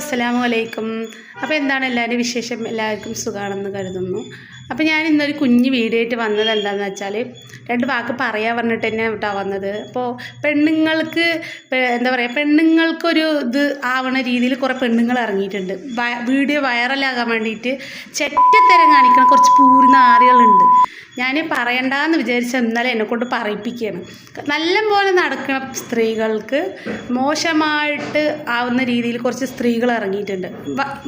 അസ്സലാമു അലൈക്കും. അപ്പോൾ എന്താണ് എല്ലാവരും വിശേഷം? എല്ലാവർക്കും സുഖമാണെന്ന് കരുതുന്നു. അപ്പോൾ ഞാൻ ഇന്നൊരു കുഞ്ഞ് വീഡിയോ ആയിട്ട് വന്നത് എന്താണെന്ന് വെച്ചാൽ രണ്ട് വാക്ക് പറയാൻ പറഞ്ഞിട്ട് തന്നെ കേട്ടോ വന്നത്. അപ്പോൾ പെണ്ണുങ്ങൾക്ക് എന്താ പറയുക പെണ്ണുങ്ങൾക്കൊരു ഇത് ആവണ രീതിയിൽ കുറേ പെണ്ണുങ്ങൾ ഇറങ്ങിയിട്ടുണ്ട്. വീഡിയോ വൈറലാകാൻ വേണ്ടിയിട്ട് ചെറ്റത്തരം കാണിക്കുന്ന കുറച്ച് പൂർണ ആറികളുണ്ട്. ഞാൻ പറയണ്ടെന്ന് വിചാരിച്ച ഇന്നലെ എന്നെ കൊണ്ട് പറയിപ്പിക്കുകയാണ് നല്ലപോലെ നടക്കുന്ന സ്ത്രീകൾക്ക് മോശമായിട്ട് ആവുന്ന രീതിയിൽ കുറച്ച് സ്ത്രീകൾ ഇറങ്ങിയിട്ടുണ്ട്.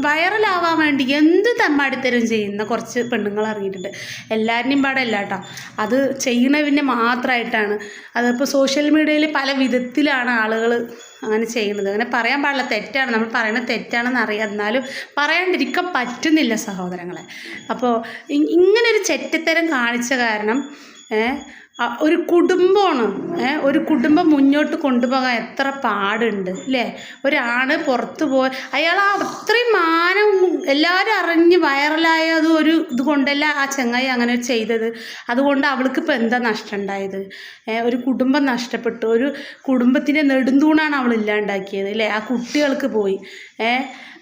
വൈറലാവാൻ വേണ്ടി എന്ത് തമ്മാടിത്തരം ചെയ്യുന്ന കുറച്ച് പെണ്ണുങ്ങൾ ഇറങ്ങിയിട്ടുണ്ട് എല്ലാവരുടെയും പാടല്ല കേട്ടോ അത് ചെയ്യണവിനെ മാത്രമായിട്ടാണ് അതിപ്പോൾ സോഷ്യൽ മീഡിയയിൽ പല വിധത്തിലാണ് ആളുകൾ അങ്ങനെ ചെയ്യുന്നത്. അങ്ങനെ പറയാൻ പാടില്ല. തെറ്റാണ്. നമ്മൾ പറയുന്നത് തെറ്റാണെന്ന് അറിയാം. എന്നാലും പറയാണ്ടിരിക്കാൻ പറ്റുന്നില്ല സഹോദരങ്ങളെ. അപ്പോൾ ഇങ്ങനെ ഇങ്ങനൊരു ചെറ്റത്തരം കാണിച്ച കാരണം ഒരു കുടുംബമാണ്. ഒരു കുടുംബം മുന്നോട്ട് കൊണ്ടുപോകാൻ എത്ര പാടുണ്ട് അല്ലേ ഒരാണ് പുറത്ത് പോയി അയാൾ അത്രയും മാനം എല്ലാവരും അറിഞ്ഞ് വൈറലായത് ഒരു ഇത് കൊണ്ടല്ല ആ ചങ്ങായി അങ്ങനെ ചെയ്തത്. അതുകൊണ്ട് അവൾക്ക് ഇപ്പോൾ എന്താ നഷ്ടം ഉണ്ടായത്? ഒരു കുടുംബം നഷ്ടപ്പെട്ടു. ഒരു കുടുംബത്തിന്റെ നെടുന്തൂണാണ് അവൾ ഇല്ലാണ്ടാക്കിയത് അല്ലേ ആ കുട്ടികൾക്ക് പോയി.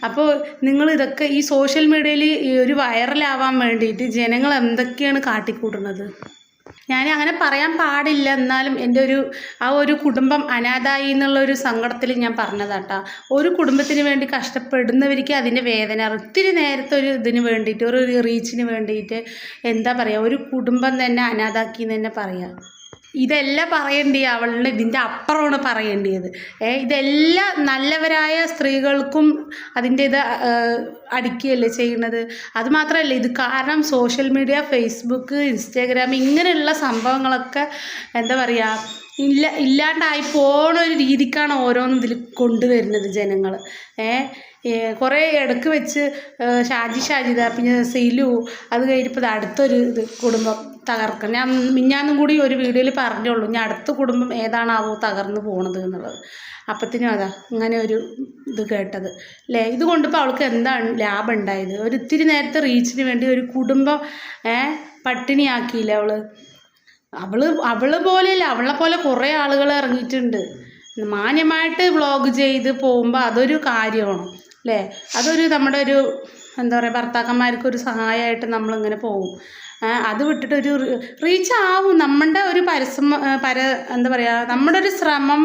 അപ്പോൾ നിങ്ങൾ ഇതൊക്കെ ഈ സോഷ്യൽ മീഡിയയിൽ ഒരു വൈറലാവാൻ വേണ്ടിയിട്ട് ജനങ്ങൾ എന്തൊക്കെയാണ് കാട്ടിക്കൂട്ടുന്നത്? ഞാൻ അങ്ങനെ പറയാൻ പാടില്ല. എന്നാലും എന്റെ ഒരു ആ ഒരു കുടുംബം അനാഥായി എന്നുള്ള ഒരു സങ്കടത്തിൽ ഞാൻ പറഞ്ഞതാട്ടാ. ഒരു കുടുംബത്തിന് വേണ്ടി കഷ്ടപ്പെടുന്നവർക്ക് അതിന്റെ വേദന ഒത്തിരി നേരത്തെ ഒരു ഇതിന് വേണ്ടിയിട്ട് ഒരു റീച്ചിന് വേണ്ടിയിട്ട് എന്താ പറയുക ഒരു കുടുംബം തന്നെ അനാഥാക്കി എന്ന് തന്നെ പറയാം. ഇതല്ല പറയേണ്ടി അവളുടെ ഇതിന്റെ അപ്പുറമാണ് പറയേണ്ടത് ഏ ഇതെല്ലാം നല്ലവരായ സ്ത്രീകൾക്കും അതിന്റെ ഇത് അടിക്കുകയല്ലേ ചെയ്യുന്നത്. അതുമാത്രമല്ല ഇത് കാരണം സോഷ്യൽ മീഡിയ ഫേസ്ബുക്ക് ഇൻസ്റ്റാഗ്രാം ഇങ്ങനെയുള്ള സംഭവങ്ങളൊക്കെ എന്താ പറയുക ഇല്ല ഇല്ലാണ്ടായി പോണ ഒരു രീതിക്കാണ് ഓരോന്നും ഇതിൽ കൊണ്ടുവരുന്നത് ജനങ്ങൾ ഏഹ് കുറേ ഇടയ്ക്ക് വെച്ച് ഷാജി ഷാജിത പിന്നെ സെയിലു അത് കഴിഞ്ഞപ്പോൾ അടുത്തൊരു ഇത് കുടുംബം തകർക്കും ഞാൻ മിഞ്ഞാന്നും കൂടി ഒരു വീഡിയോയിൽ പറഞ്ഞുള്ളൂ ഞാൻ അടുത്ത കുടുംബം ഏതാണാവോ തകർന്നു പോണത് എന്നുള്ളത്. അപ്പത്തിനും അതാ ഇങ്ങനെ ഒരു ഇത് കേട്ടത്. അല്ലേ ഇത് കൊണ്ടിപ്പോൾ അവൾക്ക് എന്താണ് ലാഭം ഉണ്ടായത് ഒരു ഇത്തിരി നേരത്തെ റീച്ചിന് വേണ്ടി ഒരു കുടുംബം പട്ടിണിയാക്കിയില്ലേ അവൾ? അവൾ അവൾ പോലെയല്ല അവളെ പോലെ കുറേ ആളുകൾ ഇറങ്ങിയിട്ടുണ്ട്. മാന്യമായിട്ട് വ്ളോഗ് ചെയ്ത് പോകുമ്പോൾ അതൊരു കാര്യമാണ്. അല്ലേ അതൊരു നമ്മുടെ ഒരു എന്താ പറയുക ഭർത്താക്കന്മാർക്ക് ഒരു സഹായമായിട്ട് നമ്മളിങ്ങനെ പോകും. അത് വിട്ടിട്ട് ഒരു റീച്ച് ആവും നമ്മുടെ ഒരു പരസ്യം പര എന്താ പറയുക നമ്മുടെ ഒരു ശ്രമം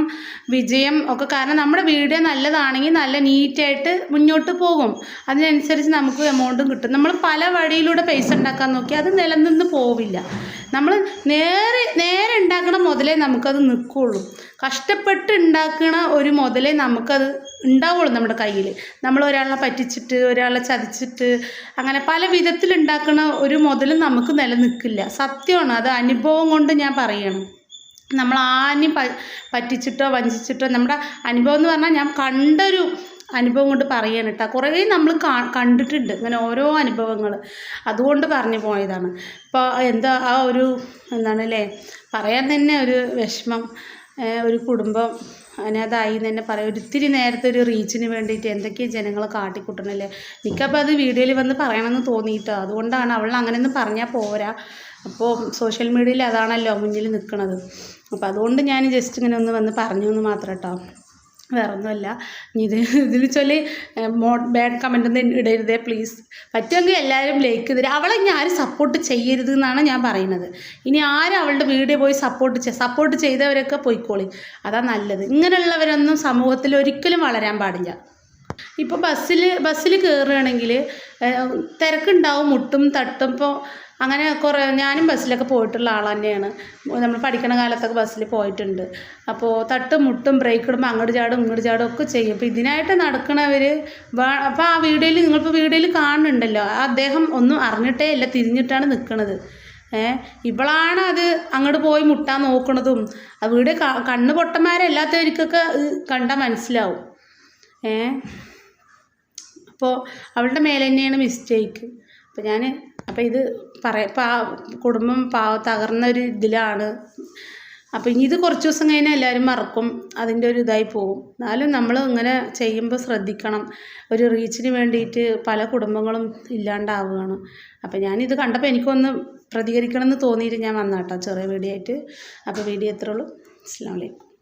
വിജയം ഒക്കെ കാരണം നമ്മുടെ വീഡിയോ നല്ലതാണെങ്കിൽ നല്ല നീറ്റായിട്ട് മുന്നോട്ട് പോകും. അതിനനുസരിച്ച് നമുക്ക് എമൗണ്ടും കിട്ടും. നമ്മൾ പല വഴിയിലൂടെ പൈസ ഉണ്ടാക്കാൻ നോക്കി അത് നിലനിന്ന് പോവില്ല. നമ്മൾ നേരെ നേരെ ഉണ്ടാക്കണ മുതലേ നമുക്കത് നിൽക്കുള്ളൂ കഷ്ടപ്പെട്ട് ഉണ്ടാക്കണ ഒരു മുതലേ നമുക്കത് ഉണ്ടാവുള്ളൂ നമ്മുടെ കയ്യിൽ നമ്മൾ ഒരാളെ പറ്റിച്ചിട്ട് ഒരാളെ ചതിച്ചിട്ട് അങ്ങനെ പല വിധത്തിൽ ഉണ്ടാക്കണ ഒരു മുതലും നമുക്ക് നിലനിൽക്കില്ല. സത്യമാണ് അത് അനുഭവം കൊണ്ട് ഞാൻ പറയണം. നമ്മൾ ആരെയും പറ്റിച്ചിട്ടോ വഞ്ചിച്ചിട്ടോ നമ്മുടെ അനുഭവം എന്ന് പറഞ്ഞാൽ ഞാൻ കണ്ടൊരു അനുഭവം കൊണ്ട് പറയാണ് കേട്ടോ കുറേ നമ്മൾ കണ്ടിട്ടുണ്ട് ഇങ്ങനെ ഓരോ അനുഭവങ്ങൾ അതുകൊണ്ട് പറഞ്ഞു പോയതാണ്. ഇപ്പോൾ എന്താ ആ ഒരു എന്താണ് അല്ലേ പറയാൻ തന്നെ ഒരു വിഷമം ഒരു കുടുംബം അതിനകത്തായി എന്ന് തന്നെ പറയാം. ഒരു ഇത്തിരി നേരത്തെ ഒരു റീച്ചിന് വേണ്ടിയിട്ട് എന്തൊക്കെയാണ് ജനങ്ങൾ കാട്ടിക്കൂട്ടണല്ലേ എനിക്കപ്പോൾ അത് വീഡിയോയിൽ വന്ന് പറയണമെന്ന് തോന്നിയിട്ടോ. അതുകൊണ്ടാണ് അവൾ അങ്ങനെയൊന്നും പറഞ്ഞാൽ പോരാ. അപ്പോൾ സോഷ്യൽ മീഡിയയിൽ അതാണല്ലോ മുന്നിൽ നിൽക്കുന്നത് അപ്പോൾ അതുകൊണ്ട് ഞാൻ ജസ്റ്റ് ഇങ്ങനെ ഒന്ന് വന്ന് പറഞ്ഞു എന്ന് മാത്രം കേട്ടോ വേറെ ഒന്നുമല്ല ഇനി ഇത് ഇതിൽ ചൊല്ലി മോ ബാഡ് കമന്റ് ഒന്നും ഇടരുതേ പ്ലീസ് പറ്റുമെങ്കിൽ എല്ലാവരും ലൈക്ക് തരിക അവളെ ഇനി ആരും സപ്പോർട്ട് ചെയ്യരുത് എന്നാണ് ഞാൻ പറയുന്നത്. ഇനി ആരും അവളുടെ വീഡിയോ പോയി സപ്പോർട്ട് ചെയ്യുക സപ്പോർട്ട് ചെയ്തവരൊക്കെ പോയിക്കോളി. അതാ നല്ലത്. ഇങ്ങനെയുള്ളവരൊന്നും സമൂഹത്തിൽ ഒരിക്കലും വളരാൻ പാടില്ല. ഇപ്പോൾ ബസ്സിൽ ബസ്സിൽ കയറുകയാണെങ്കിൽ തിരക്കുണ്ടാവും മുട്ടും തട്ടും. ഇപ്പോൾ അങ്ങനെ കുറേ ഞാനും ബസ്സിലൊക്കെ പോയിട്ടുള്ള ആൾ തന്നെയാണ്. നമ്മൾ പഠിക്കണ കാലത്തൊക്കെ ബസ്സിൽ പോയിട്ടുണ്ട്. അപ്പോൾ തട്ടും മുട്ടും ബ്രേക്ക് ഇടുമ്പോൾ അങ്ങോട്ട് ചാടും ഇങ്ങോട്ട് ചാടും ഒക്കെ ചെയ്യും. അപ്പോൾ ഇതിനായിട്ട് നടക്കണവർ അപ്പോൾ ആ വീഡിയോയിൽ നിങ്ങളിപ്പോൾ വീഡിയോയിൽ കാണുന്നുണ്ടല്ലോ. അദ്ദേഹം ഒന്നും അറിഞ്ഞിട്ടേ ഇല്ല തിരിഞ്ഞിട്ടാണ് നിൽക്കുന്നത് ഇവളാണ് അത് അങ്ങോട്ട് പോയി മുട്ടാൻ നോക്കണതും. ആ വീഡിയോ കണ്ണ് പൊട്ടന്മാരല്ലാത്തവർക്കൊക്കെ കണ്ടാൽ മനസ്സിലാവും. ഏ അപ്പോൾ അവളുടെ മേലെ തന്നെയാണ് മിസ്റ്റേക്ക് അപ്പോൾ ഞാൻ അപ്പോൾ ഇത് പറയാം പാ കുടുംബം പാവ തകർന്ന ഒരു ഇതിലാണ്. അപ്പോൾ ഇനി ഇത് കുറച്ച് ദിവസം കഴിഞ്ഞാൽ എല്ലാവരും മറക്കും അതിന്റെ ഒരു ഇതായി പോകും. എന്നാലും നമ്മൾ ഇങ്ങനെ ചെയ്യുമ്പോൾ ശ്രദ്ധിക്കണം. ഒരു റീച്ചിന് വേണ്ടിയിട്ട് പല കുടുംബങ്ങളും ഇല്ലാണ്ടാവുകയാണ്. അപ്പോൾ ഞാനിത് കണ്ടപ്പോൾ എനിക്കൊന്ന് പ്രതികരിക്കണം എന്ന് തോന്നിയിട്ട് ഞാൻ വന്നാട്ടോ ചെറിയ വീഡിയോ ആയിട്ട്. അപ്പോൾ വീഡിയോ എത്രയുള്ളൂ അസ്സാം വലൈക്കും